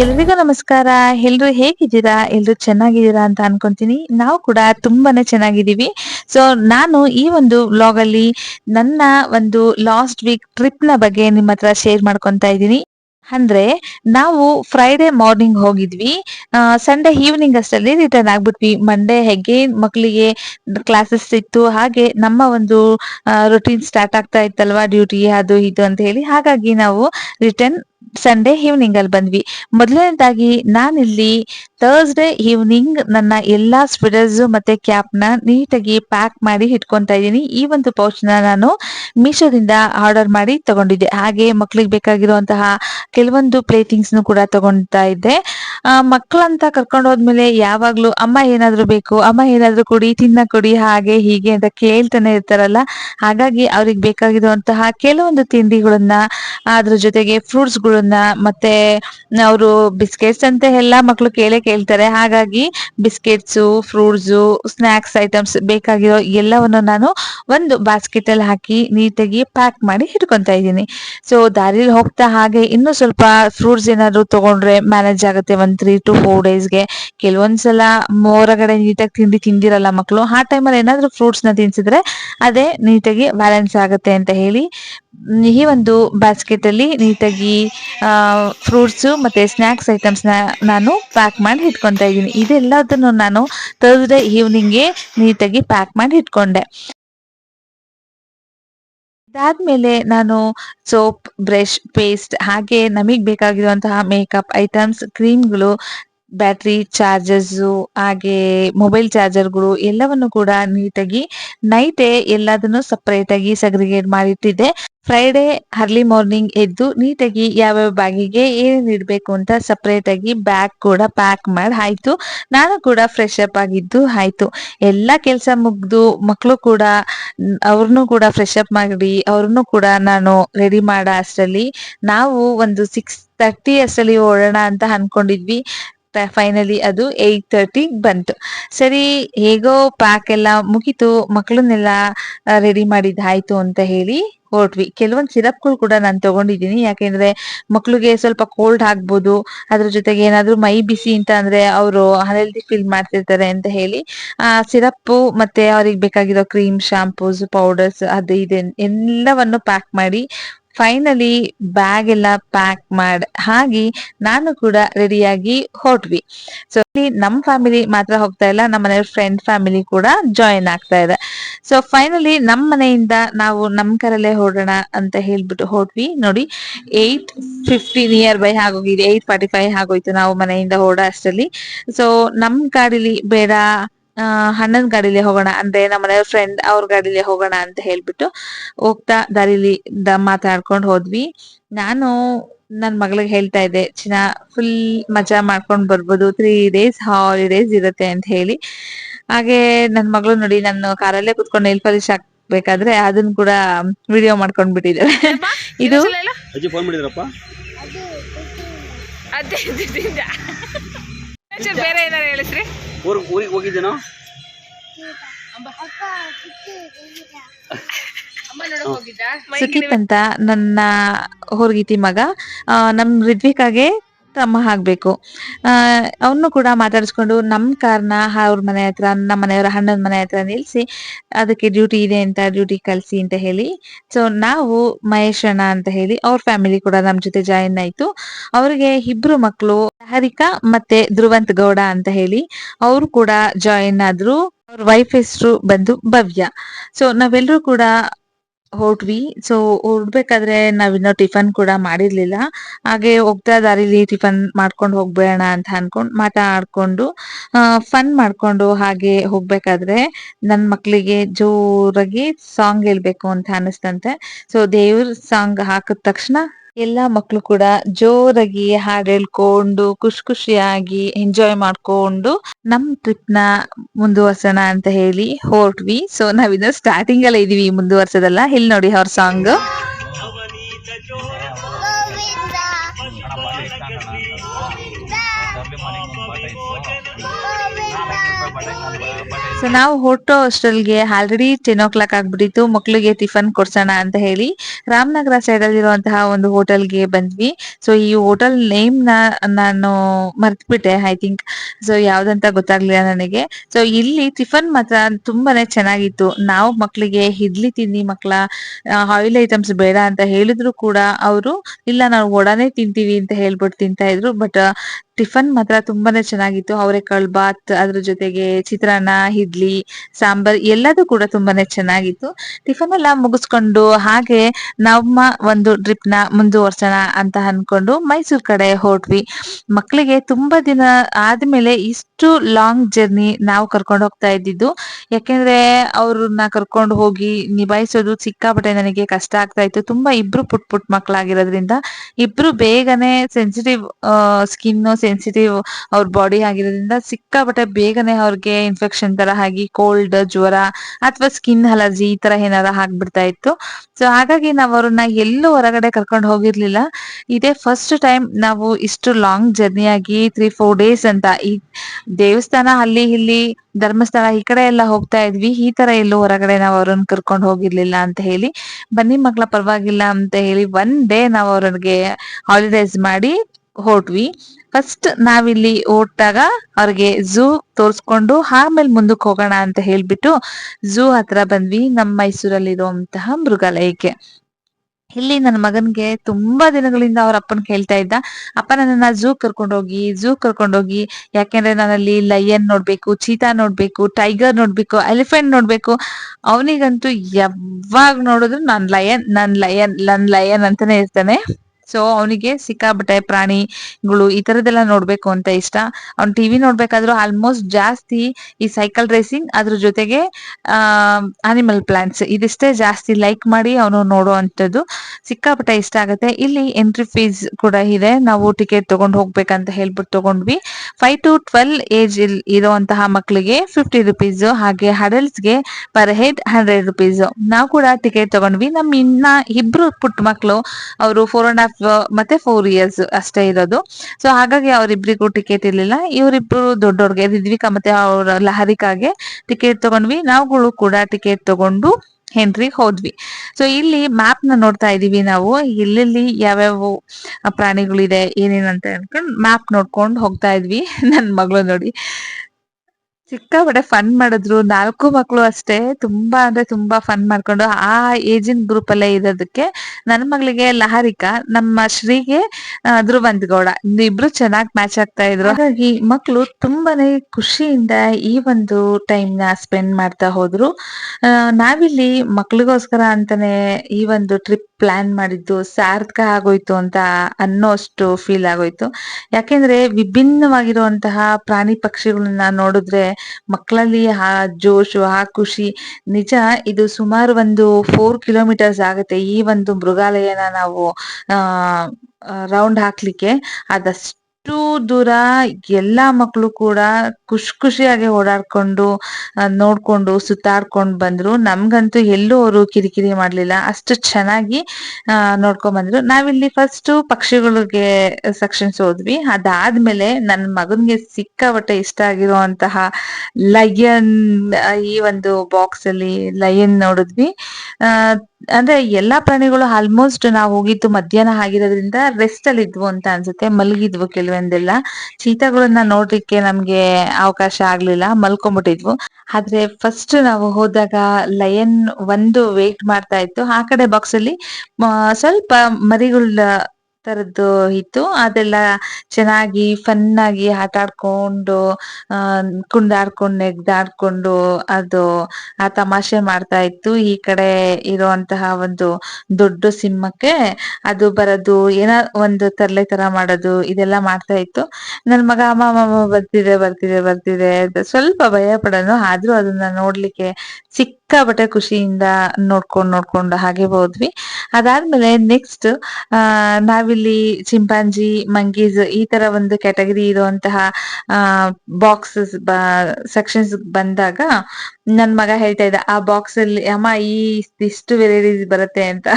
ಎಲ್ರಿಗೂ ನಮಸ್ಕಾರ. ಎಲ್ರು ಹೇಗಿದ್ದೀರಾ? ಎಲ್ರು ಚೆನ್ನಾಗಿದ್ದೀರಾ ಅಂತ ಅನ್ಕೊಂತೀನಿ. ನಾವು ಕೂಡ ತುಂಬಾನೇ ಚೆನ್ನಾಗಿದ್ದೀವಿ. ಸೊ ನಾನು ಈ ಒಂದು ವ್ಲಾಗ್ ಅಲ್ಲಿ ನನ್ನ ಒಂದು ಲಾಸ್ಟ್ ವೀಕ್ ಟ್ರಿಪ್ನ ಬಗ್ಗೆ ನಿಮ್ಮ ಹತ್ರ ಶೇರ್ ಮಾಡ್ಕೊಂತಾ ಇದ್ದೀನಿ. ಅಂದ್ರೆ, ನಾವು ಫ್ರೈಡೆ ಮಾರ್ನಿಂಗ್ ಹೋಗಿದ್ವಿ. ಸಂಡೇ ಈವ್ನಿಂಗ್ ಅಷ್ಟಲ್ಲಿ ರಿಟರ್ನ್ ಆಗ್ಬಿಟ್ವಿ. ಮಂಡೇ ಹೆಗ್ಗೆ ಮಕ್ಕಳಿಗೆ ಕ್ಲಾಸಸ್ ಇತ್ತು, ಹಾಗೆ ನಮ್ಮ ಒಂದು ರೊಟೀನ್ ಸ್ಟಾರ್ಟ್ ಆಗ್ತಾ ಇತ್ತಲ್ವಾ ಡ್ಯೂಟಿ, ಅದು ಇದು ಅಂತ ಹೇಳಿ ಹಾಗಾಗಿ ನಾವು ರಿಟರ್ನ್ ಸಂಡೇ ಈವ್ನಿಂಗ್ ಅಲ್ಲಿ ಬಂದ್ವಿ. ಮೊದಲನೇದಾಗಿ ನಾನಿಲ್ಲಿ ಥರ್ಸ್ಡೇ ಈವ್ನಿಂಗ್ ನನ್ನ ಎಲ್ಲಾ ಸ್ವೆಟರ್ಸ್ ಮತ್ತೆ ಕ್ಯಾಪ್ನ ನೀಟಾಗಿ ಪ್ಯಾಕ್ ಮಾಡಿ ಇಟ್ಕೊಂತಾ ಇದ್ದೀನಿ. ಈ ಒಂದು ಪೌಚ್ ನಾನು ಮೀಶೋದಿಂದ ಆರ್ಡರ್ ಮಾಡಿ ತಗೊಂಡಿದ್ದೆ. ಹಾಗೆ ಮಕ್ಳಿಗೆ ಬೇಕಾಗಿರುವಂತಹ ಕೆಲವೊಂದು ಪ್ಲೇಟಿಂಗ್ಸ್ ಕೂಡ ತಗೊಂತಾ ಇದ್ದೆ. ಮಕ್ಕಳಂತ ಕರ್ಕೊಂಡು ಹೋದ್ಮೇಲೆ ಯಾವಾಗ್ಲೂ ಅಮ್ಮ ಏನಾದ್ರು ಬೇಕು, ಅಮ್ಮ ಏನಾದ್ರು ಕೊಡಿ, ತಿನ್ನ ಕೊಡಿ, ಹಾಗೆ, ಹೀಗೆ ಅಂತ ಕೇಳ್ತಾನೆ ಇರ್ತಾರಲ್ಲ. ಹಾಗಾಗಿ ಅವ್ರಿಗೆ ಬೇಕಾಗಿರುವಂತಹ ಕೆಲವೊಂದು ತಿಂಡಿಗಳನ್ನ, ಅದ್ರ ಜೊತೆಗೆ ಫ್ರೂಟ್ಸ್ ಗಳನ್ನ ಮತ್ತೆ ಅವರು ಬಿಸ್ಕೆಟ್ಸ್ ಅಂತ ಎಲ್ಲ ಮಕ್ಳು ಕೇಳೇ ಕೇಳ್ತಾರೆ. ಹಾಗಾಗಿ ಬಿಸ್ಕೆಟ್ಸು, ಫ್ರೂಟ್ಸು, ಸ್ನಾಕ್ಸ್ ಐಟಮ್ಸ್ ಬೇಕಾಗಿರೋ ಎಲ್ಲವನ್ನು ನಾನು ಒಂದು ಬಾಸ್ಕೆಟ್ ಅಲ್ಲಿ ಹಾಕಿ ನೀಟಾಗಿ ಪ್ಯಾಕ್ ಮಾಡಿ ಇಟ್ಕೊಂತಾ ಇದ್ದೀನಿ. ಸೊ ದಾರಿಲಿ ಹೋಗ್ತಾ ಹಾಗೆ ಇನ್ನೂ ಸ್ವಲ್ಪ ಫ್ರೂಟ್ಸ್ ಏನಾದ್ರು ತಗೊಂಡ್ರೆ ಮ್ಯಾನೇಜ್ ಆಗುತ್ತೆ ಒಂದ್ ತ್ರೀ ಟು ಫೋರ್ ಡೇಸ್ಗೆ ಕೆಲವೊಂದ್ಸಲ ಹೊರಗಡೆ ನೀಟಾಗಿ ತಿಂಡಿ ತಿಂದಿರಲ್ಲ ಮಕ್ಕಳು ಆ ಟೈಮಲ್ಲಿ ಏನಾದ್ರು ಫ್ರೂಟ್ಸ್ನ ತಿನ್ಸಿದ್ರೆ ಅದೇ ನೀಟಾಗಿ ಬ್ಯಾಲೆನ್ಸ್ ಆಗುತ್ತೆ ಅಂತ ಹೇಳಿ ಈ ಒಂದು ಬಾಸ್ಕೆಟ್ ಅಲ್ಲಿ ನೀಟಾಗಿ ಫ್ರೂಟ್ಸ್ ಮತ್ತೆ ಸ್ನಾಕ್ಸ್ ಐಟಮ್ಸ್ನ ನಾನು ಪ್ಯಾಕ್ ಮಾಡಿ ಇಟ್ಕೊತಾ ಇದ್ದೀನಿ. ಇದೆಲ್ಲದನ್ನು ನಾನು ಥರ್ಸ್ಡೇ ಈವ್ನಿಂಗ್ಗೆ ನೀಟಾಗಿ ಪ್ಯಾಕ್ ಮಾಡಿ ಇಟ್ಕೊಂಡೆ. ಇದಾದ್ಮೇಲೆ ನಾನು ಸೋಪ್ ಬ್ರಷ್ ಪೇಸ್ಟ್ ಹಾಗೆ ನಮಗೆ ಬೇಕಾಗಿರುವಂತಹ ಮೇಕಪ್ ಐಟಮ್ಸ್ ಕ್ರೀಮ್ಗಳು ಬ್ಯಾಟ್ರಿ ಚಾರ್ಜರ್ಸ್ ಹಾಗೆ ಮೊಬೈಲ್ ಚಾರ್ಜರ್ಗಳು ಎಲ್ಲವನ್ನು ಕೂಡ ನೀಟಾಗಿ ನೈಟೇ ಎಲ್ಲದನ್ನು ಸಪರೇಟ್ ಆಗಿ ಸಗ್ರಿಗೇಟ್ ಮಾಡಿಟ್ಟಿದ್ದೆ ಫ್ರೈಡೆ ಅರ್ಲಿ ಮಾರ್ನಿಂಗ್ ಎದ್ದು ನೀಟಾಗಿ ಯಾವ್ಯಾವ ಬ್ಯಾಗಿಗೆ ಏನೇನು ಇಡಬೇಕು ಅಂತ ಸಪ್ರೇಟ್ ಆಗಿ ಬ್ಯಾಗ್ ಕೂಡ ಪ್ಯಾಕ್ ಮಾಡಿ, ಆಯ್ತು. ನಾನು ಕೂಡ ಫ್ರೆಶ್ ಅಪ್ ಆಗಿದ್ದು ಆಯ್ತು. ಎಲ್ಲ ಕೆಲಸ ಮುಗ್ದು ಮಕ್ಕಳು ಕೂಡ, ಅವ್ರನ್ನೂ ಕೂಡ ಫ್ರೆಶ್ ಅಪ್ ಮಾಡಿ, ಅವ್ರನ್ನೂ ಕೂಡ ನಾನು ರೆಡಿ ಮಾಡೋ ಅಷ್ಟರಲ್ಲಿ ನಾವು ಒಂದು ಸಿಕ್ಸ್ ತರ್ಟಿ ಅಷ್ಟರಲ್ಲಿ ಓಡೋಣ ಅಂತ ಅನ್ಕೊಂಡಿದ್ವಿ. ಫೈನಲಿ ಅದು ಏಟ್ ತರ್ಟಿ ಬಂತು. ಸರಿ, ಹೇಗೋ ಪ್ಯಾಕ್ ಎಲ್ಲ ಮುಗೀತು. ಮಕ್ಕಳನ್ನೆಲ್ಲ ರೆಡಿ ಮಾಡಿದ್ದಾಯ್ತು ಅಂತ ಹೇಳಿ ಹೊರಟ್ವಿ. ಕೆಲವೊಂದು ಸಿರಪ್ಗಳು ಕೂಡ ನಾನು ತಗೊಂಡಿದ್ದೀನಿ. ಯಾಕೆಂದ್ರೆ ಮಕ್ಳಿಗೆ ಸ್ವಲ್ಪ ಕೋಲ್ಡ್ ಆಗ್ಬೋದು. ಅದ್ರ ಜೊತೆಗೆ ಏನಾದ್ರು ಮೈ ಬಿಸಿ ಅಂತ ಅಂದ್ರೆ ಅವರು ಅನ್ಹೆಲ್ದಿ ಫೀಲ್ ಮಾಡ್ತಿರ್ತಾರೆ ಅಂತ ಹೇಳಿ, ಆ ಸಿರಪ್ ಮತ್ತೆ ಅವ್ರಿಗೆ ಬೇಕಾಗಿರೋ ಕ್ರೀಮ್ ಶಾಂಪೂಸ್ ಪೌಡರ್ಸ್ ಅದು ಇದೆ, ಎಲ್ಲವನ್ನು ಪ್ಯಾಕ್ ಮಾಡಿ ಫೈನಲಿ ಬ್ಯಾಗ್ ಎಲ್ಲ ಪ್ಯಾಕ್ ಮಾಡಿ, ಹಾಗೆ ನಾನು ಕೂಡ ರೆಡಿಯಾಗಿ ಹೊರಟ್ವಿ ಸೊ ಇಲ್ಲಿ ನಮ್ ಫ್ಯಾಮಿಲಿ ಮಾತ್ರ ಹೋಗ್ತಾ ಇಲ್ಲ ನಮ್ಮ ಮನೆಯವ್ರ ಫ್ರೆಂಡ್ ಫ್ಯಾಮಿಲಿ ಕೂಡ ಜಾಯಿನ್ ಆಗ್ತಾ ಇದೆ. ಸೊ ಫೈನಲಿ ನಮ್ಮ ಮನೆಯಿಂದ ನಾವು ನಮ್ಮ ಕರಲ್ಲೇ ಹೊರಡೋಣ ಅಂತ ಹೇಳ್ಬಿಟ್ಟು ಹೊರಟ್ವಿ ನೋಡಿ ಏಟ್ ಫಿಫ್ಟಿ ನಿಯರ್ ಬೈ ಆಗೋಗಿದೆ ಏಟ್ ಫಾರ್ಟಿ ಫೈವ್ ಆಗೋಯ್ತು ನಾವು ಮನೆಯಿಂದ ಹೊರಡೋ ಅಷ್ಟರಲ್ಲಿ. ಸೊ ನಮ್ಮ ಗಾಡಿಲಿ ಬೇಡ ಆ ಅಣ್ಣನ ಗಾಡಿಲಿ ಹೋಗೋಣ ಅಂದ್ರೆ ನಮ್ಮ ಮನೆಯವ್ರ ಫ್ರೆಂಡ್ ಅವ್ರ ಗಾಡಿಲಿ ಹೋಗೋಣ ಅಂತ ಹೇಳ್ಬಿಟ್ಟು ಹೋಗ್ತಾ ದಾರಿಲಿ ದ ಮಾತಾಡ್ಕೊಂಡು ಹೋದ್ವಿ. ನಾನು ನನ್ ಮಗಳಿಗೆ ಹೇಳ್ತಾ ಇದ್ದೆ ಚಿನ್ನ ಫುಲ್ ಮಜಾ ಮಾಡ್ಕೊಂಡ್ ಬರ್ಬೋದು ತ್ರೀ ಡೇಸ್ ಹಾಲಿಡೇಸ್ ಇರುತ್ತೆ ಅಂತ ಹೇಳಿ. ಹಾಗೆ ನನ್ ಮಗಳು ನೋಡಿ ನಾನು ಕಾರಲ್ಲೇ ಕುತ್ಕೊಂಡು ನೇಲ್ ಪಾಲಿಶ್ ಹಾಕ್ಬೇಕಾದ್ರೆ ಅದನ್ನ ಕೂಡ ವಿಡಿಯೋ ಮಾಡ್ಕೊಂಡ್ ಬಿಟ್ಟಿದ್ದಾರೆ. ಇದು ಸರ್, ಬೇರೆ ಏನಾರು ಹೇಳಿಸ್ರಿ. ಊರಿಗೆ ಊರಿಗೆ ಹೋಗಿದ್ದೇನೋ? ಅಮ್ಮ ನೋಡಕ್ ಹೋಗಿದ್ದ ಸುಖಿತ್ ಅಂತ ನನ್ನ ಹೊರಗಿತಿ ಮಗ. ಆ, ನಮ್ ರಿದ್ವಿಕಾಗೆ ತಮ್ಮ ಆಗ್ಬೇಕು ಅವನು ಕೂಡ ಮಾತಾಡಿಸ್ಕೊಂಡು ನಮ್ ಕಾರ್ನ ಅವ್ರ ಮನೆ ಹತ್ರ, ನಮ್ಮ ಮನೆಯವರ ಅಣ್ಣನ ಮನೆ ಹತ್ರ ನಿಲ್ಸಿ ಅದಕ್ಕೆ ಡ್ಯೂಟಿ ಇದೆ ಅಂತ ಡ್ಯೂಟಿ ಕಳ್ಸಿ ಅಂತ ಹೇಳಿ. ಸೊ ನಾವು ಮಹೇಶ್ ಅಣ್ಣ ಅಂತ ಹೇಳಿ ಅವ್ರ ಫ್ಯಾಮಿಲಿ ಕೂಡ ನಮ್ ಜೊತೆ ಜಾಯಿನ್ ಆಯ್ತು. ಅವ್ರಿಗೆ ಇಬ್ರು ಮಕ್ಕಳು ಹರಿಕಾ ಮತ್ತೆ ಧ್ರುವಂತ್ ಗೌಡ ಅಂತ ಹೇಳಿ ಅವರು ಕೂಡ ಜಾಯಿನ್ ಆದ್ರು. ಅವ್ರ ವೈಫ್ ಹೆಸರು ಬಂದು ಭವ್ಯ. ಸೊ ನಾವೆಲ್ಲರೂ ಕೂಡ ಹೊರಟ್ವಿ ಸೊ ಹೊರಡ್ಬೇಕಾದ್ರೆ ನಾವಿನ್ನೂ ಟಿಫನ್ ಕೂಡ ಮಾಡಿರ್ಲಿಲ್ಲ. ಹಾಗೆ ಹೋಗ್ತಾ ದಾರಿಲಿ ಟಿಫನ್ ಮಾಡ್ಕೊಂಡು ಹೋಗ್ಬೇಡ ಅಂತ ಅನ್ಕೊಂಡ್ ಮಾತಾಡ್ಕೊಂಡು ಫನ್ ಮಾಡ್ಕೊಂಡು ಹಾಗೆ ಹೋಗ್ಬೇಕಾದ್ರೆ ನನ್ ಮಕ್ಳಿಗೆ ಜೋರಾಗಿ ಸಾಂಗ್ ಹೇಳ್ಬೇಕು ಅಂತ ಅನಿಸ್ತಂತೆ. ಸೊ ದೇವ್ರ ಸಾಂಗ್ ಹಾಕಿದ ತಕ್ಷಣ ಎಲ್ಲಾ ಮಕ್ಳು ಕೂಡ ಜೋರಾಗಿ ಹಾಡ್ ಹೇಳ್ಕೊಂಡು ಖುಷಿ ಖುಷಿಯಾಗಿ ಎಂಜಾಯ್ ಮಾಡ್ಕೊಂಡು ನಮ್ ಟ್ರಿಪ್ನ ಮುಂದುವರ್ಸೋಣ ಅಂತ ಹೇಳಿ ಹೊರಟ್ವಿ. ಸೊ ನಾವಿದ ಸ್ಟಾರ್ಟಿಂಗ್ ಅಲ್ಲ ಇದೀವಿ ಮುಂದುವರ್ಸೋದಲ್ಲ. ಇಲ್ಲಿ ನೋಡಿ ಅವ್ರ ಸಾಂಗ್ ಸೊ ನಾವು ಹೊರಟೋ ಅಷ್ಟರಲ್ಲಿಗೆ ಆಲ್ರೆಡಿ ಟೆನ್ ಓ ಕ್ಲಾಕ್ ಆಗ್ಬಿಟ್ಟಿತ್ತು. ಮಕ್ಳಿಗೆ ಟಿಫನ್ ಕೊಡ್ಸೋಣ ಅಂತ ಹೇಳಿ ರಾಮನಗರ ಸೈಡ್ ಅಲ್ಲಿ ಇರುವಂತಹ ಒಂದು ಹೋಟೆಲ್ಗೆ ಬಂದ್ವಿ. ಸೊ ಈ ಹೋಟೆಲ್ ನೇಮ್ನ ನಾನು ಮರ್ತ್ಬಿಟ್ಟೆ ಐ ಥಿಂಕ್ ಸೊ ಯಾವ್ದಂತ ಗೊತ್ತಾಗ್ಲಿಲ್ಲ ನನಗೆ. ಸೊ ಇಲ್ಲಿ ಟಿಫನ್ ಮಾತ್ರ ತುಂಬಾನೇ ಚೆನ್ನಾಗಿತ್ತು. ನಾವು ಮಕ್ಳಿಗೆ ಇಡ್ಲಿ ತಿನ್ನಿ ಮಕ್ಳ ಆಯಿಲ್ ಐಟಮ್ಸ್ ಬೇಡ ಅಂತ ಹೇಳಿದ್ರು ಕೂಡ ಅವರು, ಇಲ್ಲ ನಾವು ಒಡನೆ ತಿಂತೀವಿ ಅಂತ ಹೇಳ್ಬಿಟ್ಟು ತಿಂತಾ ಇದ್ರು. ಬಟ್ ಟಿಫನ್ ಮಾತ್ರ ತುಂಬಾನೇ ಚೆನ್ನಾಗಿತ್ತು. ಅವರೆಕಾಳು ಬಾತ್, ಅದ್ರ ಜೊತೆಗೆ ಚಿತ್ರಾನ್ನ, ಇಡ್ಲಿ, ಸಾಂಬಾರ್ ಎಲ್ಲದೂ ಕೂಡ ತುಂಬಾನೇ ಚೆನ್ನಾಗಿತ್ತು. ಟಿಫನ್ ಎಲ್ಲ ಮುಗಿಸ್ಕೊಂಡು ಹಾಗೆ ನಮ್ಮ ಒಂದು ಟ್ರಿಪ್ನ ಮುಂದುವರ್ಸೋಣ ಅಂತ ಅನ್ಕೊಂಡು ಮೈಸೂರ್ ಕಡೆ ಹೊರಟ್ವಿ ಮಕ್ಕಳಿಗೆ ತುಂಬಾ ದಿನ ಆದ್ಮೇಲೆ ಇಷ್ಟು ಲಾಂಗ್ ಜರ್ನಿ ನಾವು ಕರ್ಕೊಂಡು ಹೋಗ್ತಾ ಇದ್ದಿದ್ದು. ಯಾಕೆಂದ್ರೆ ಅವ್ರನ್ನ ಕರ್ಕೊಂಡು ಹೋಗಿ ನಿಭಾಯಿಸೋದು ಸಿಕ್ಕಾಪಟ್ಟೆ ನನಗೆ ಕಷ್ಟ ಆಗ್ತಾ ಇತ್ತು. ತುಂಬಾ ಇಬ್ರು ಪುಟ್ ಪುಟ್ ಮಕ್ಕಳಾಗಿರೋದ್ರಿಂದ ಇಬ್ರು ಬೇಗನೆ ಸೆನ್ಸಿಟಿವ್ ಸ್ಕಿನ್ ಸೆನ್ಸಿಟಿವ್ ಅವ್ರ ಬಾಡಿ ಆಗಿರೋದ್ರಿಂದ ಸಿಕ್ಕಾಪಟ್ಟೆ ಬೇಗನೆ ಅವ್ರಿಗೆ ಇನ್ಫೆಕ್ಷನ್ ತರ ಆಗಿ ಕೋಲ್ಡ್ ಜ್ವರ ಅಥವಾ ಸ್ಕಿನ್ ಅಲರ್ಜಿ ಈ ತರ ಏನಾರ ಆಗ್ಬಿಡ್ತಾ ಇತ್ತು. ಸೊ ಹಾಗಾಗಿ ನಾವು ಅವ್ರನ್ನ ಎಲ್ಲೂ ಹೊರಗಡೆ ಕರ್ಕೊಂಡು ಹೋಗಿರ್ಲಿಲ್ಲ. ಇದೇ ಫಸ್ಟ್ ಟೈಮ್ ನಾವು ಇಷ್ಟು ಲಾಂಗ್ ಜರ್ನಿ ಆಗಿ ತ್ರೀ ಫೋರ್ ಡೇಸ್ ಅಂತ ಈ ದೇವಸ್ಥಾನ ಅಲ್ಲಿ ಇಲ್ಲಿ ಧರ್ಮಸ್ಥಳ ಈ ಕಡೆ ಎಲ್ಲ ಹೋಗ್ತಾ ಇದ್ವಿ. ಈ ತರ ಎಲ್ಲೂ ಹೊರಗಡೆ ನಾವು ಅವ್ರನ್ನ ಕರ್ಕೊಂಡು ಹೋಗಿರ್ಲಿಲ್ಲ ಅಂತ ಹೇಳಿ. ಬನ್ನಿ ಮಕ್ಳ ಪರವಾಗಿಲ್ಲ ಅಂತ ಹೇಳಿ ಒನ್ ಡೇ ನಾವು ಅವ್ರಿಗೆ ಹಾಲಿಡೇಸ್ ಮಾಡಿ ಹೊರಟ್ವಿ ಫಸ್ಟ್ ನಾವಿಲ್ಲಿ ಹೊರಟಾಗ ಅವ್ರಿಗೆ ಝೂ ತೋರಿಸ್ಕೊಂಡು ಆಮೇಲೆ ಮುಂದಕ್ಕೆ ಹೋಗೋಣ ಅಂತ ಹೇಳ್ಬಿಟ್ಟು ಝೂ ಹತ್ರ ಬಂದ್ವಿ. ನಮ್ಮ ಮೈಸೂರಲ್ಲಿರುವಂತಹ ಮೃಗಾಲಯಕ್ಕೆ. ಇಲ್ಲಿ ನನ್ನ ಮಗನ್ಗೆ ತುಂಬಾ ದಿನಗಳಿಂದ ಅವ್ರ ಅಪ್ಪನ್ ಕೇಳ್ತಾ ಇದ್ದ. ಅಪ್ಪ ನನ್ನನ್ನ ಝೂ ಕರ್ಕೊಂಡೋಗಿ ಝೂ ಕರ್ಕೊಂಡೋಗಿ ಯಾಕೆಂದ್ರೆ ನಾನಲ್ಲಿ ಲಯನ್ ನೋಡ್ಬೇಕು ಚೀತಾ ನೋಡ್ಬೇಕು ಟೈಗರ್ ನೋಡ್ಬೇಕು ಎಲಿಫೆಂಟ್ ನೋಡ್ಬೇಕು. ಅವನಿಗಂತೂ ಯಾವಾಗ ನೋಡಿದ್ರು ನಾನ್ ಲಯನ್ ನನ್ ಲಯನ್ ನನ್ ಲಯನ್ ಅಂತಾನೆ ಇರ್ತಾನೆ. ಸೊ ಅವನಿಗೆ ಸಿಕ್ಕಾಬಟ್ಟೆ ಪ್ರಾಣಿಗಳು ಈ ತರದೆಲ್ಲ ನೋಡ್ಬೇಕು ಅಂತ ಇಷ್ಟ. ಅವ್ನ್ ಟಿವಿ ನೋಡ್ಬೇಕಾದ್ರೂ ಆಲ್ಮೋಸ್ಟ್ ಜಾಸ್ತಿ ಈ ಸೈಕಲ್ ರೇಸಿಂಗ್ ಅದ್ರ ಜೊತೆಗೆ ಅನಿಮಲ್ ಪ್ಲಾಂಟ್ಸ್ ಇದಿಷ್ಟೇ ಜಾಸ್ತಿ ಲೈಕ್ ಮಾಡಿ ಅವನು ನೋಡೋ ಅಂತದ್ದು ಸಿಕ್ಕಾಪಟ್ಟೆ ಇಷ್ಟ ಆಗುತ್ತೆ. ಇಲ್ಲಿ ಎಂಟ್ರಿ ಫೀಸ್ ಕೂಡ ಇದೆ. ನಾವು ಟಿಕೆಟ್ ತಗೊಂಡ್ ಹೋಗ್ಬೇಕಂತ ಹೇಳ್ಬಿಟ್ಟು ತಗೊಂಡ್ವಿ. ಫೈವ್ ಟು ಟ್ವೆಲ್ ಏಜ್ ಇರುವಂತಹ ಮಕ್ಕಳಿಗೆ ಫಿಫ್ಟಿ ರುಪೀಸ್ ಹಾಗೆ ಹಡಲ್ಸ್ಗೆ ಪರ್ ಹೆಡ್ ಹಂಡ್ರೆಡ್ ರುಪೀಸ್ ನಾವು ಕೂಡ ಟಿಕೆಟ್ ತಗೊಂಡ್ವಿ. ನಮ್ಮ ಇನ್ನ ಇಬ್ರು ಪುಟ್ಟ ಮಕ್ಕಳು ಅವರು ಫೋರ್ ಅಂಡ್ ಹಾಫ್ ಮತ್ತೆ ಫೋರ್ ಇಯರ್ಸ್ ಅಷ್ಟೇ ಇರೋದು. ಸೊ ಹಾಗಾಗಿ ಅವರಿಬ್ರಿಗೂ ಟಿಕೆಟ್ ಇರ್ಲಿಲ್ಲ. ಇವರಿಬ್ರು ದೊಡ್ಡವ್ರಿಗೆ ರಿದ್ವಿಕಾ ಮತ್ತೆ ಅವ್ರ ಲಹರಿಕಾಗೆ ಟಿಕೆಟ್ ತಗೊಂಡ್ವಿ. ನಾವುಗಳು ಕೂಡ ಟಿಕೆಟ್ ತಗೊಂಡು ಎಂಟ್ರಿಗೆ ಹೋದ್ವಿ. ಸೊ ಇಲ್ಲಿ ಮ್ಯಾಪ್ನ ನೋಡ್ತಾ ಇದೀವಿ ನಾವು. ಎಲ್ಲೆಲ್ಲಿ ಯಾವ್ಯಾವ ಪ್ರಾಣಿಗಳಿದೆ, ಏನೇನಂತ ಅನ್ಕೊಂಡು ಮ್ಯಾಪ್ ನೋಡ್ಕೊಂಡು ಹೋಗ್ತಾ ಇದ್ವಿ. ನನ್ ಮಗಳು ನೋಡಿ. ಸಿಕ್ಕಾಪಟ್ಟೆ ಫನ್ ಮಾಡಿದ್ರು. ನಾಲ್ಕು ಮಕ್ಕಳು ಅಷ್ಟೇ. ತುಂಬಾ ಅಂದ್ರೆ ತುಂಬಾ ಫನ್ ಮಾಡ್ಕೊಂಡು ಆ ಏಜಿನ್ ಗ್ರೂಪ್ ಅಲ್ಲೇ ಇರೋದಕ್ಕೆ ನನ್ನ ಮಗಳಿಗೆ ಲಹರಿಕಾ, ನಮ್ಮ ಶ್ರೀಗೆ ಧ್ರುವಂತ್ ಗೌಡ ಇಬ್ರು ಚೆನ್ನಾಗಿ ಮ್ಯಾಚ್ ಆಗ್ತಾ ಇದ್ರು. ಹಾಗಾಗಿ ಮಕ್ಕಳು ತುಂಬಾನೇ ಖುಷಿಯಿಂದ ಈ ಒಂದು ಟೈಮ್ನ ಸ್ಪೆಂಡ್ ಮಾಡ್ತಾ ಹೋದ್ರು. ನಾವಿಲ್ಲಿ ಮಕ್ಳಿಗೋಸ್ಕರ ಅಂತಾನೆ ಈ ಒಂದು ಟ್ರಿಪ್ ಪ್ಲಾನ್ ಮಾಡಿದ್ದು ಸಾರ್ಥಕ ಆಗೋಯ್ತು ಅಂತ ಅನ್ನೋಷ್ಟು ಫೀಲ್ ಆಗೋಯ್ತು. ಯಾಕೆಂದ್ರೆ ವಿಭಿನ್ನವಾಗಿರುವಂತಹ ಪ್ರಾಣಿ ಪಕ್ಷಿಗಳನ್ನ ನೋಡಿದ್ರೆ ಮಕ್ಕಳಲ್ಲಿ ಆ ಜೋಶು, ಆ ಖುಷಿ. ನಿಜ, ಇದು ಸುಮಾರು ಒಂದು ಫೋರ್ ಕಿಲೋಮೀಟರ್ಸ್ ಆಗುತ್ತೆ ಈ ಒಂದು ಮೃಗಾಲಯನ ನಾವು ರೌಂಡ್ ಹಾಕ್ಲಿಕ್ಕೆ. ಅದಷ್ಟು ದೂರ ಎಲ್ಲಾ ಮಕ್ಕಳು ಕೂಡ ಖುಷ್ ಖುಷಿಯಾಗಿ ಓಡಾಡ್ಕೊಂಡು ನೋಡ್ಕೊಂಡು, ಸುತ್ತಾಡ್ಕೊಂಡು ಬಂದ್ರು. ನಮ್ಗಂತೂ ಎಲ್ಲೂ ಅವರು ಕಿರಿಕಿರಿ ಮಾಡ್ಲಿಲ್ಲ. ಅಷ್ಟು ಚೆನ್ನಾಗಿ ನೋಡ್ಕೊಂಡ್ ಬಂದ್ರು. ನಾವಿಲ್ಲಿ ಫಸ್ಟ್ ಪಕ್ಷಿಗಳಿಗೆ ಸೆಕ್ಷನ್ಸ್ ಹೋದ್ವಿ. ಅದಾದ್ಮೇಲೆ ನನ್ ಮಗನ್ಗೆ ಸಿಕ್ಕಾಪಟ್ಟೆ ಇಷ್ಟ ಆಗಿರುವಂತಹ ಲಯನ್ ಈ ಒಂದು ಬಾಕ್ಸ್ ಅಲ್ಲಿ ಲಯನ್ ನೋಡಿದ್ವಿ. ಅಂದ್ರೆ ಎಲ್ಲಾ ಪ್ರಾಣಿಗಳು ಆಲ್ಮೋಸ್ಟ್ ನಾವು ಹೋಗಿದ್ದು ಮಧ್ಯಾಹ್ನ ಆಗಿರೋದ್ರಿಂದ ರೆಸ್ಟ್ ಅಲ್ಲಿ ಇದ್ವು ಅಂತ ಅನ್ಸುತ್ತೆ. ಮಲಗಿದ್ವು ಕೆಲವೊಂದೆಲ್ಲ ಚೀತಾಗಳನ್ನ ನೋಡ್ಲಿಕ್ಕೆ ನಮ್ಗೆ ಅವಕಾಶ ಆಗ್ಲಿಲ್ಲ ಮಲ್ಕೊಂಡ್ಬಿಟ್ಟಿದ್ವು ಆದ್ರೆ ಫಸ್ಟ್ ನಾವು ಹೋದಾಗ ಲಯನ್ ಒಂದು ವೇಟ್ ಮಾಡ್ತಾ ಇತ್ತು. ಆ ಕಡೆ ಬಾಕ್ಸ್ ಅಲ್ಲಿ ಸ್ವಲ್ಪ ಮರಿಗಳ ತರದ್ದು ಇತ್ತು. ಅದೆಲ್ಲ ಚೆನ್ನಾಗಿ ಫನ್ ಆಗಿ ಆಟ ಆಡ್ಕೊಂಡು ಕುಂದಾಡ್ಕೊಂಡು ನೆಗ್ದಾಡ್ಕೊಂಡು ಅದು, ಆ ತಮಾಷೆ ಮಾಡ್ತಾ ಇತ್ತು. ಈ ಕಡೆ ಇರುವಂತಹ ಒಂದು ದೊಡ್ಡ ಸಿಂಹಕ್ಕೆ ಅದು ಬರೋದು, ಏನೋ ಒಂದು ತರಲೆ ತರ ಮಾಡೋದು, ಇದೆಲ್ಲ ಮಾಡ್ತಾ ಇತ್ತು. ನನ್ ಮಗ, ಅಮ್ಮ ಅಮ್ಮ ಬರ್ತಿದೆ ಬರ್ತಿದೆ ಬರ್ತಿದೆ. ಸ್ವಲ್ಪ ಭಯ ಪಡೋನು, ಆದ್ರೂ ಅದನ್ನ ನೋಡ್ಲಿಕ್ಕೆ ಸಿಕ್ಕ ಸಿಕ್ಕಾಪಟ್ಟೆ ಖುಷಿಯಿಂದ ನೋಡ್ಕೊಂಡು ನೋಡ್ಕೊಂಡು ಹಾಗೆ ಹೋದ್ವಿ. ಅದಾದ್ಮೇಲೆ ನೆಕ್ಸ್ಟ್ ನಾವಿಲ್ಲಿ ಚಿಂಪಾಂಜಿ, ಮಂಗೀಸ್ ಈ ತರ ಒಂದು ಕ್ಯಾಟಗರಿ ಇರುವಂತಹ ಬಾಕ್ಸಸ್ ಸೆಕ್ಷನ್ಸ್ ಬಂದಾಗ ನನ್ ಮಗ ಹೇಳ್ತಾ ಇದ್ದ, ಆ ಬಾಕ್ಸ್ ಅಲ್ಲಿ ಅಮ್ಮ ಈ ಇಷ್ಟು ವೆರೈಟೀಸ್ ಬರುತ್ತೆ ಅಂತ.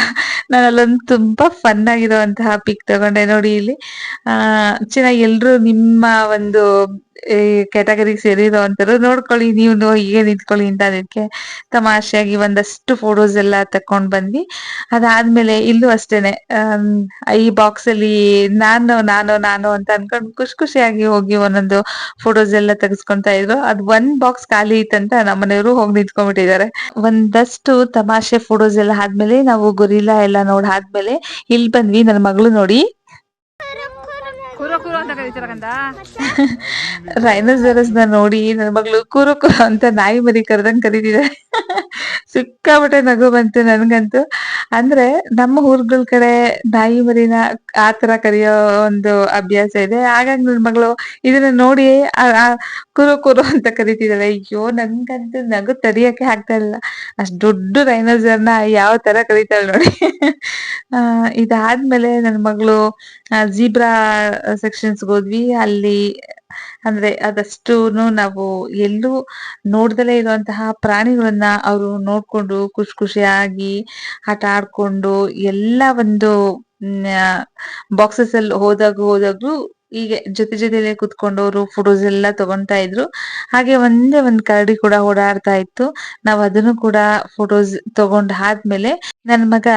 ನಾನು ಅಲ್ಲೊಂದು ತುಂಬಾ ಫನ್ ಆಗಿರುವಂತಹ ಪಿಕ್ ತಗೊಂಡೆ ನೋಡಿ ಇಲ್ಲಿ. ಆ, ಚೆನ್ನಾಗಿ ಎಲ್ರು ನಿಮ್ಮ ಒಂದು ಕ್ಯಾಟಗರಿ ಸೇರಿರುವಂತರು ನೋಡ್ಕೊಳ್ಳಿ, ನೀವು ಹೀಗೆ ನಿಂತ್ಕೊಳ್ಳಿ ಅಂತ ಅದಕ್ಕೆ ತಮಾಷೆಯಾಗಿ ಒಂದಷ್ಟು ಫೋಟೋಸ್ ಎಲ್ಲ ತಕೊಂಡ್ ಬಂದ್ವಿ. ಅದಾದ್ಮೇಲೆ ಇಲ್ಲೂ ಅಷ್ಟೇನೆ ಈ ಬಾಕ್ಸ್ ಅಲ್ಲಿ ನಾನು ನಾನು ನಾನು ಅಂತ ಅನ್ಕೊಂಡ್ ಖುಷಿ ಖುಷಿಯಾಗಿ ಹೋಗಿ ಒಂದೊಂದು ಫೋಟೋಸ್ ಎಲ್ಲ ತೆಗೆಸ್ಕೊಂತಾ ಇದ್ರು. ಅದ್ ಒಂದ್ ಬಾಕ್ಸ್ ಖಾಲಿ ಇತ್ತಂತ ನಮ್ಮನೆಯವರು ಹೋಗಿ ನಿಂತ್ಕೊಂಡ್ಬಿಟ್ಟಿದ್ದಾರೆ. ಒಂದಷ್ಟು ತಮಾಷೆ ಫೋಟೋಸ್ ಎಲ್ಲ ಆದ್ಮೇಲೆ ನಾವು ಗೊರಿಲ್ಲಾ ಎಲ್ಲ ನೋಡ್ ಆದ್ಮೇಲೆ ಇಲ್ಲಿ ಬಂದ್ವಿ ನನ್ನ ಮಗಳು ನೋಡಿ. ಕುರೋ ಕುರೋ ಅಂತ ನೋಡಿ ನನ್ನ ಮಗಳು ಕೂರು ಕೂರು ಅಂತ ನಾಯಿ ಮರಿ ಕರೆದಂಗ್ ಕರೀತಿದೆ. ಸಿಕ್ಕಾಪಟ್ಟೆ ನಗು ಬಂತು ನನ್ಗಂತೂ. ಅಂದ್ರೆ ನಮ್ಮ ಊರ್ಗಳ ಕಡೆ ನಾಯಿ ಮರಿನ ಆ ತರ ಕರೆಯೋ ಒಂದು ಅಭ್ಯಾಸ ಇದೆ. ಹಾಗಾಗಿ ನನ್ ಮಗಳು ಇದನ್ನ ನೋಡಿ ಕುರು ಕುರು ಅಂತ ಕರಿತಿದ್ದಾಳೆ ಅಯ್ಯೋ, ನನ್ಗಂತೂ ನಗು ತಡಿಯಕ್ಕೆ ಆಗ್ತಾ ಇಲ್ಲ. ಅಷ್ಟ್ ದೊಡ್ಡ ರೈನೋಸರ್ನ ಯಾವ ತರ ಕರೀತಾಳೆ ನೋಡಿ. ಇದಾದ್ಮೇಲೆ ನನ್ ಮಗಳು ಜೀಬ್ರಾ ಸೆಕ್ಷನ್ಸ್ ಹೋದ್ವಿ. ಅಲ್ಲಿ ಅಂದ್ರೆ ಅದಷ್ಟೂನು ನಾವು ಎಲ್ಲೂ ನೋಡ್ದಲೇ ಇರುವಂತಹ ಪ್ರಾಣಿಗಳನ್ನ ಅವರು ನೋಡ್ಕೊಂಡು ಖುಷಿ ಖುಷಿಯಾಗಿ ಆಟ ಆಡ್ಕೊಂಡು ಎಲ್ಲ ಒಂದು ಬಾಕ್ಸಸ್ ಅಲ್ಲಿ ಹೋದಾಗ ಹೋದಾಗ್ಲೂ ಹೀಗೆ ಜೊತೆ ಜೊತೆಲೆ ಕುತ್ಕೊಂಡು ಅವರು ಫೋಟೋಸ್ ಎಲ್ಲ ತಗೊಂತಾ ಇದ್ರು. ಹಾಗೆ ಒಂದೇ ಒಂದ್ ಕರಡಿ ಕೂಡ ಓಡಾಡ್ತಾ ಇತ್ತು. ನಾವ್ ಅದನ್ನು ಕೂಡ ಫೋಟೋಸ್ ತಗೊಂಡ್ ಆದ್ಮೇಲೆ ನನ್ ಮಗ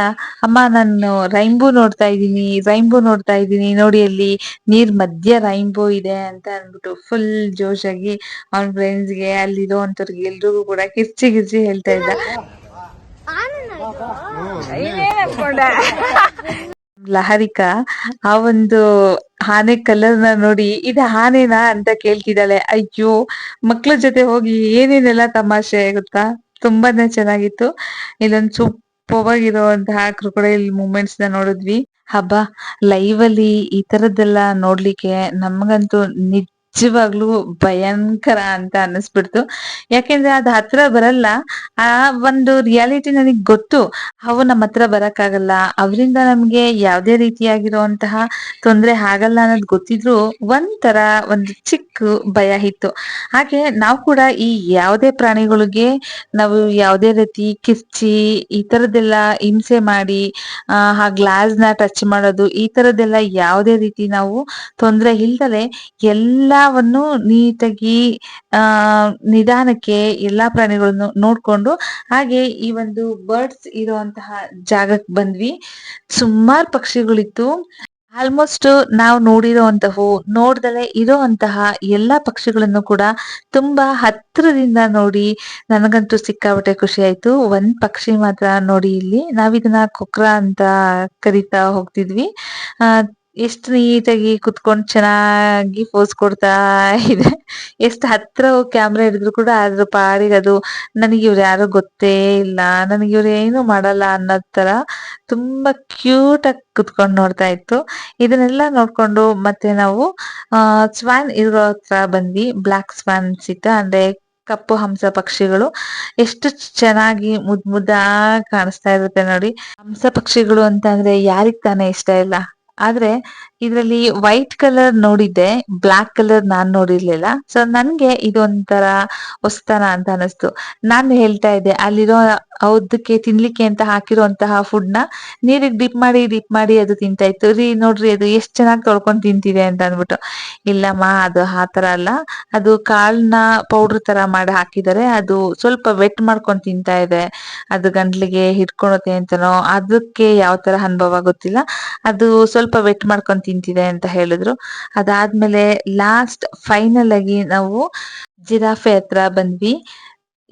ಅಮ್ಮ ನಾನು ರೈನ್ಬೋ ನೋಡ್ತಾ ಇದ್ದೀನಿ ರೈನ್ಬೋ ನೋಡ್ತಾ ಇದ್ದೀನಿ ನೋಡಿ ಅಲ್ಲಿ ನೀರ್ ಮಧ್ಯ ರೈನ್ಬೋ ಇದೆ ಅಂತ ಅಂದ್ಬಿಟ್ಟು ಫುಲ್ ಜೋಶಾಗಿ ಅವನ್ ಫ್ರೆಂಡ್ಸ್ಗೆ ಅಲ್ಲಿರೋ ಅಂತವ್ರಿಗೆ ಎಲ್ರಿಗೂ ಕೂಡ ಕಿರ್ಚಿ ಕಿರ್ಚಿ ಹೇಳ್ತಾ ಇದ್ದ. ಲಹರಿಕಾ, ಆ ಒಂದು ಆನೆ ಕಲರ್ನ ನೋಡಿ, ಇದು ಆನೆನಾ ಅಂತ ಕೇಳ್ತಿದ್ದಾಳೆ. ಅಯ್ಯೋ, ಮಕ್ಳ ಜೊತೆ ಹೋಗಿ ಏನೇನೆಲ್ಲ ತಮಾಷೆ ಗೊತ್ತಾ? ತುಂಬಾನೇ ಚೆನ್ನಾಗಿತ್ತು. ಇಲ್ಲೊಂದು ಸೂಪವಾಗಿರುವಂತಹ ಕ್ರೊಕೊಡೈಲ್ ಮೂಮೆಂಟ್ಸ್ನ ನೋಡಿದ್ವಿ. ಹಬ್ಬ ಲೈವ್ ಅಲ್ಲಿ ಈ ತರದ್ದೆಲ್ಲ ನೋಡ್ಲಿಕ್ಕೆ ನಮ್ಗಂತೂ ನಿಜವಾಗ್ಲೂ ಭಯಂಕರ ಅಂತ ಅನ್ನಿಸ್ಬಿಡ್ತು. ಯಾಕೆಂದ್ರೆ ಅದ್ ಹತ್ರ ಬರಲ್ಲ, ಆ ಒಂದು ರಿಯಾಲಿಟಿ ನನಗೆ ಗೊತ್ತು, ಅವು ನಮ್ಮ ಹತ್ರ ಬರಕ್ಕಾಗಲ್ಲ, ಅವರಿಂದ ನಮ್ಗೆ ಯಾವ್ದೇ ರೀತಿಯಾಗಿರುವಂತಹ ತೊಂದರೆ ಆಗಲ್ಲ ಅನ್ನೋದು ಗೊತ್ತಿದ್ರು ಒಂಥರ ಒಂದು ಚಿಕ್ಕ ಭಯ ಇತ್ತು. ಹಾಗೆ ನಾವು ಕೂಡ ಈ ಯಾವುದೇ ಪ್ರಾಣಿಗಳಿಗೆ ನಾವು ಯಾವುದೇ ರೀತಿ ಕಿರ್ಚಿ, ಈ ತರದ್ದೆಲ್ಲ ಹಿಂಸೆ ಮಾಡಿ, ಆ ಗ್ಲಾಸ್ನ ಟಚ್ ಮಾಡೋದು, ಈ ತರದೆಲ್ಲ ಯಾವುದೇ ರೀತಿ ನಾವು ತೊಂದರೆ ಇಲ್ದಲೆ ಎಲ್ಲವನ್ನು ನೀಟಾಗಿ, ಆ, ನಿಧಾನಕ್ಕೆ ಎಲ್ಲಾ ಪ್ರಾಣಿಗಳನ್ನು ನೋಡ್ಕೊಂಡು ಹಾಗೆ ಈ ಒಂದು ಬರ್ಡ್ಸ್ ಇರುವಂತಹ ಜಾಗಕ್ಕೆ ಬಂದ್ವಿ. ಸುಮಾರು ಪಕ್ಷಿಗಳಿತ್ತು. ಆಲ್ಮೋಸ್ಟ್ ನಾವು ನೋಡಿರುವಂತಹವು ನೋಡ್ದಲೆ ಇರುವಂತಹ ಎಲ್ಲಾ ಪಕ್ಷಿಗಳನ್ನು ಕೂಡ ತುಂಬಾ ಹತ್ತಿರದಿಂದ ನೋಡಿ ನನಗಂತೂ ಸಿಕ್ಕಾಪಟ್ಟೆ ಖುಷಿ ಆಯ್ತು. ಒಂದ್ ಪಕ್ಷಿ ಮಾತ್ರ ನೋಡಿ ಇಲ್ಲಿ. ನಾವಿದನ್ನ ಕೊಕ್ರ ಅಂತ ಕರಿತಾ ಹೋಗ್ತಿದ್ವಿ. ಎಷ್ಟು ನೀಟಾಗಿ ಕುತ್ಕೊಂಡ್ ಚೆನ್ನಾಗಿ ಪೋಸ್ ಕೊಡ್ತಾ ಇದೆ. ಎಷ್ಟು ಹತ್ರ ಕ್ಯಾಮ್ರಾ ಹಿಡಿದ್ರು ಕೂಡ ಅದ್ರ ಪಾಡಿಗೆ ಅದು ನನಗೆ ಇವ್ರು ಯಾರು ಗೊತ್ತೇ ಇಲ್ಲ, ನನಗೆ ಇವ್ರು ಏನು ಮಾಡಲ್ಲ ಅನ್ನೋ ತರ ತುಂಬಾ ಕ್ಯೂಟ್ ಆಗಿ ಕುತ್ಕೊಂಡು ನೋಡ್ತಾ ಇತ್ತು. ಇದನ್ನೆಲ್ಲ ನೋಡ್ಕೊಂಡು ಮತ್ತೆ ನಾವು ಸ್ವಾನ್ ಇರೋ ಹತ್ರ ಬಂದ್ವಿ. ಬ್ಲಾಕ್ ಸ್ವಾನ್ ಇತ್ತು ಅಂದ್ರೆ ಕಪ್ಪು ಹಂಸ ಪಕ್ಷಿಗಳು. ಎಷ್ಟು ಚೆನ್ನಾಗಿ ಮುದ್ ಮುದ್ದಾಗಿ ಕಾಣಿಸ್ತಾ ಇರುತ್ತೆ ನೋಡಿ. ಹಂಸ ಪಕ್ಷಿಗಳು ಅಂತ ಅಂದ್ರೆ ಯಾರಿಗ್ ತಾನೇ ಇಷ್ಟ ಇಲ್ಲ? ಆದ್ರೆ ಇದ್ರಲ್ಲಿ ವೈಟ್ ಕಲರ್ ನೋಡಿದ್ದೆ ಬ್ಲಾಕ್ ಕಲರ್ ನಾನ್ ನೋಡಿರ್ಲಿಲ್ಲ. ಸೊ ನನ್ಗೆ ಇದೊಂಥರ ಹೊಸ್ತನ ಅಂತ ಅನಿಸ್ತು ನಾನು ಹೇಳ್ತಾ ಇದ್ದೆ, ಅಲ್ಲಿರೋ ಅದಕ್ಕೆ ತಿನ್ಲಿಕ್ಕೆ ಅಂತ ಹಾಕಿರುವಂತಹ ಫುಡ್ನ ನೀರಿಗೆ ಡಿಪ್ ಮಾಡಿ ಡಿಪ್ ಮಾಡಿ ಅದು ತಿಂತಾ ಇತ್ತು. ರೀ, ನೋಡ್ರಿ ಅದು ಎಷ್ಟು ಚೆನ್ನಾಗಿ ತೊಳ್ಕೊಂಡ್ ತಿಂತಿದೆ ಅಂತ ಅಂದ್ಬಿಟ್ಟು. ಇಲ್ಲಮ್ಮ, ಅದು ಆ ತರ ಅಲ್ಲ. ಅದು ಕಾಳ್ನ ಪೌಡರ್ ತರ ಮಾಡಿ ಹಾಕಿದರೆ. ಅದು ಸ್ವಲ್ಪ ವೆಟ್ ಮಾಡ್ಕೊಂಡ್ ತಿಂತಾ ಇದೆ. ಅದು ಗಂಟ್ಲಿಗೆ ಹಿಡ್ಕೊಳತ್ತೆ ಅಂತನೋ, ಅದಕ್ಕೆ ಯಾವ ತರ ಅನುಭವ ಗೊತ್ತಿಲ್ಲ. ಅದು ಸ್ವಲ್ಪ ವೆಟ್ ಮಾಡ್ಕೊಂಡ್ ತಿಂತಿದೆ ಅಂತ ಹೇಳಿದ್ರು. ಅದಾದ್ಮೇಲೆ ಲಾಸ್ಟ್ ಫೈನಲ್ ಆಗಿ ನಾವು ಜಿರಾಫೆ ಹತ್ರ ಬಂದ್ವಿ.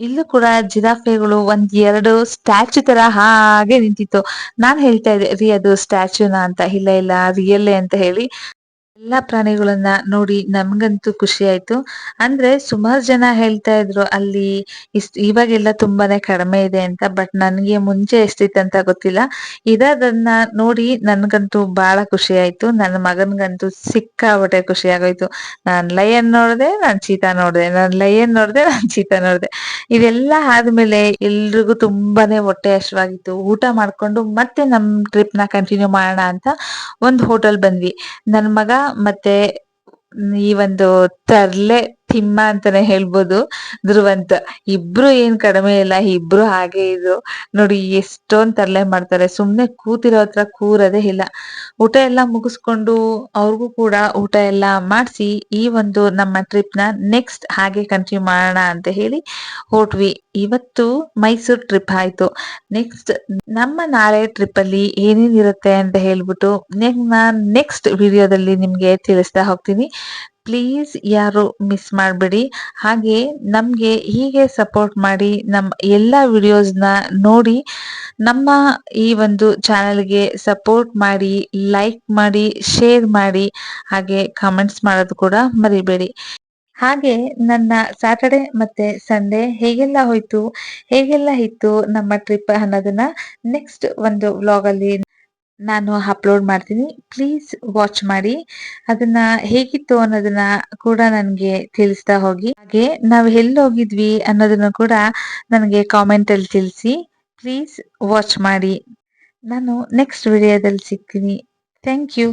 ಇಲ್ಲೂ ಕೂಡ ಜಿರಾಫೆಗಳು ಒಂದ್ ಎರಡು ಸ್ಟ್ಯಾಚು ತರ ಹಾಗೆ ನಿಂತಿತ್ತು. ನಾನ್ ಹೇಳ್ತಾ ಇದ್ದೆ, ರೀ, ಅದು ಸ್ಟ್ಯಾಚುನಾ ಅಂತ, ಇಲ್ಲ ಇಲ್ಲ ರಿಯಲ್ಲೇ ಅಂತ ಹೇಳಿ. ಎಲ್ಲಾ ಪ್ರಾಣಿಗಳನ್ನ ನೋಡಿ ನಮ್ಗಂತೂ ಖುಷಿ ಆಯ್ತು. ಅಂದ್ರೆ ಸುಮಾರು ಜನ ಹೇಳ್ತಾ ಇದ್ರು, ಅಲ್ಲಿ ಇವಾಗೆಲ್ಲ ತುಂಬಾನೇ ಕಡಿಮೆ ಇದೆ ಅಂತ, ಬಟ್ ನನ್ಗೆ ಮುಂಚೆ ಎಷ್ಟಿತ್ತಂತ ಗೊತ್ತಿಲ್ಲ. ಇರೋದನ್ನ ನೋಡಿ ನನ್ಗಂತೂ ಬಹಳ ಖುಷಿ ಆಯ್ತು. ನನ್ನ ಮಗನ್ಗಂತೂ ಸಿಕ್ಕಾಪಟ್ಟೆ ಖುಷಿ ಆಗೋಯ್ತು. ನಾನ್ ಲಯನ್ ನೋಡ್ದೆ, ನಾನ್ ಚೀತಾ ನೋಡ್ದೆ. ನಾನ್ ಲಯನ್ ನೋಡ್ದೆ, ನಾನ್ ಚೀತಾ ನೋಡ್ದೆ. ಇದೆಲ್ಲ ಆದ್ಮೇಲೆ ಎಲ್ರಿಗೂ ತುಂಬಾನೇ ಹೊಟ್ಟೆ ಹಶ್ವಾಗಿತ್ತು ಊಟ ಮಾಡ್ಕೊಂಡು ಮತ್ತೆ ನಮ್ ಟ್ರಿಪ್ನ ಕಂಟಿನ್ಯೂ ಮಾಡೋಣ ಅಂತ ಒಂದ್ ಹೋಟೆಲ್ ಬಂದ್ವಿ. ನನ್ ಮಗ ಮತ್ತೆ ಈ ಒಂದು ತರ್ಲೆ ತಿಮ್ಮ ಅಂತಾನೆ ಹೇಳ್ಬೋದು ಧ್ರುವಂತ. ಇಬ್ರು ಏನ್ ಕಡಿಮೆ ಇಲ್ಲ, ಇಬ್ರು ಹಾಗೆ ಇದ್ರು ನೋಡಿ ಎಷ್ಟೊಂದ್ ತರಲೆ ಮಾಡ್ತಾರೆ. ಸುಮ್ನೆ ಕೂತಿರೋ ಹತ್ರ ಕೂರದೇ ಇಲ್ಲ. ಊಟ ಎಲ್ಲ ಮುಗಿಸ್ಕೊಂಡು ಅವ್ರಿಗೂ ಕೂಡ ಊಟ ಎಲ್ಲ ಮಾಡಿಸಿ ಈ ಒಂದು ನಮ್ಮ ಟ್ರಿಪ್ನ ನೆಕ್ಸ್ಟ್ ಹಾಗೆ ಕಂಟಿನ್ಯೂ ಮಾಡೋಣ ಅಂತ ಹೇಳಿ ಹೊರಟ್ವಿ. ಇವತ್ತು ಮೈಸೂರ್ ಟ್ರಿಪ್ ಆಯ್ತು. ನೆಕ್ಸ್ಟ್ ನಮ್ಮ ನಾಳೆ ಟ್ರಿಪ್ ಅಲ್ಲಿ ಏನೇನಿರುತ್ತೆ ಅಂತ ಹೇಳ್ಬಿಟ್ಟು ನಾನ್ ನೆಕ್ಸ್ಟ್ ವಿಡಿಯೋದಲ್ಲಿ ನಿಮ್ಗೆ ತಿಳಿಸ್ತಾ ಹೋಗ್ತೀನಿ. ಪ್ಲೀಸ್ ಯಾರು ಮಿಸ್ ಮಾಡಬೇಡಿ. ಹಾಗೆ ನಮಗೆ ಹೀಗೆ ಸಪೋರ್ಟ್ ಮಾಡಿ ನಮ್ಮ ಎಲ್ಲ ವಿಡಿಯೋಸ್ನ ನೋಡಿ ನಮ್ಮ ಈ ಒಂದು ಚಾನಲ್ಗೆ ಸಪೋರ್ಟ್ ಮಾಡಿ ಲೈಕ್ ಮಾಡಿ ಶೇರ್ ಮಾಡಿ, ಹಾಗೆ ಕಮೆಂಟ್ಸ್ ಮಾಡೋದು ಕೂಡ ಮರಿಬೇಡಿ. ಹಾಗೆ ನನ್ನ ಸ್ಯಾಟರ್ಡೆ ಮತ್ತೆ ಸಂಡೇ ಹೇಗೆಲ್ಲ ಹೋಯ್ತು, ಹೇಗೆಲ್ಲ ಇತ್ತು ನಮ್ಮ ಟ್ರಿಪ್ ಅನ್ನೋದನ್ನ ನೆಕ್ಸ್ಟ್ ಒಂದು ವ್ಲಾಗ್ ಅಲ್ಲಿ ನಾನು ಅಪ್ಲೋಡ್ ಮಾಡ್ತೀನಿ. ಪ್ಲೀಸ್ ವಾಚ್ ಮಾಡಿ. ಅದನ್ನ ಹೇಗಿತ್ತು ಅನ್ನೋದನ್ನ ಕೂಡ ನನಗೆ ತಿಳಿಸ್ತಾ ಹೋಗಿ. ಹಾಗೆ ನಾವು ಎಲ್ಲಿ ಹೋಗಿದ್ವಿ ಅನ್ನೋದನ್ನು ಕೂಡ ನನಗೆ ಕಾಮೆಂಟ್ ಅಲ್ಲಿ ತಿಳಿಸಿ. ಪ್ಲೀಸ್ ವಾಚ್ ಮಾಡಿ. ನಾನು ನೆಕ್ಸ್ಟ್ ವಿಡಿಯೋದಲ್ಲಿ ಸಿಗ್ತೀನಿ. Thank you